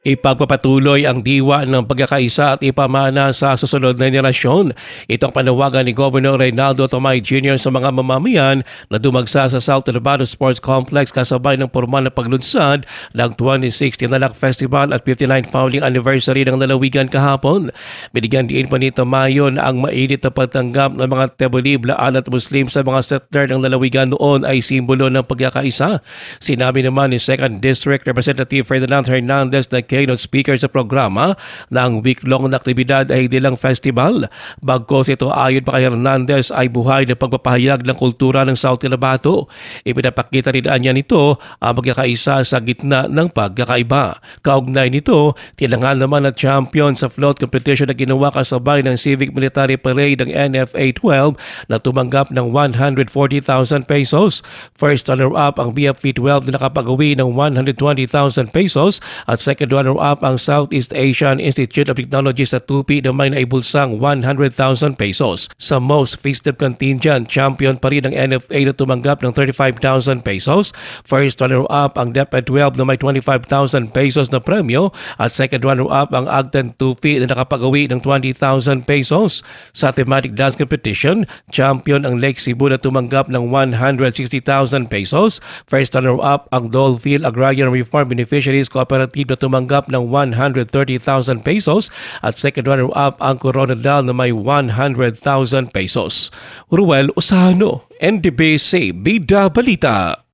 Ipagpapatuloy ang diwa ng pagkakaisa at ipamana sa susunod na henerasyon. Ito ang panawagan ni Governor Reynaldo Tomay Jr. sa mga mamamayan na dumagsa sa South Cotabato Sports Complex kasabay ng formal na paglunsad ng 2060 Nalak Festival at 59th founding anniversary ng lalawigan kahapon. Binigyan din pa ni Tamayo na ang mainit na pagtanggap ng mga Tebuliblaan at Muslim sa mga settler ng lalawigan noon ay simbolo ng pagkakaisa. Sinabi naman ni 2nd District Representative Ferdinand Hernandez na keynote speaker sa programa na ang week-long na aktibidad ay hindi lang festival. Bagkos ito ayon pa kay Hernandez ay buhay na pagpapahayag ng kultura ng South Cotabato. Ipinapakita rin niya nito ang pagkakaisa sa gitna ng pagkakaiba. Kaugnay nito, tinangal naman na champion sa float competition na ginawa kasabay ng Civic Military Parade ng NFA 12 na tumanggap ng 140,000 pesos. First runner-up ang BFP 12 na nakapag-uwi ng 120,000 pesos at second runner-up ang Southeast Asian Institute of Technology sa Tupi na may naibulsang 100,000 pesos. Sa most festive contingent, champion pa rin ang NFA na tumanggap ng 35,000 pesos. First runner-up ang DepEd 12 na may 25,000 pesos na premyo at second runner-up ang Agten Tupi na nakapag-uwi ng 20,000 pesos. Sa thematic dance competition, champion ang Lake Cebu na tumanggap ng 160,000 pesos. First runner-up ang Dolfield Agrarian Reform Beneficiaries Cooperative na tumanggap ng 130,000 pesos at second runner-up ang Coronadal na may 100,000 pesos. Ruel Usano, NDBC Bida Balita.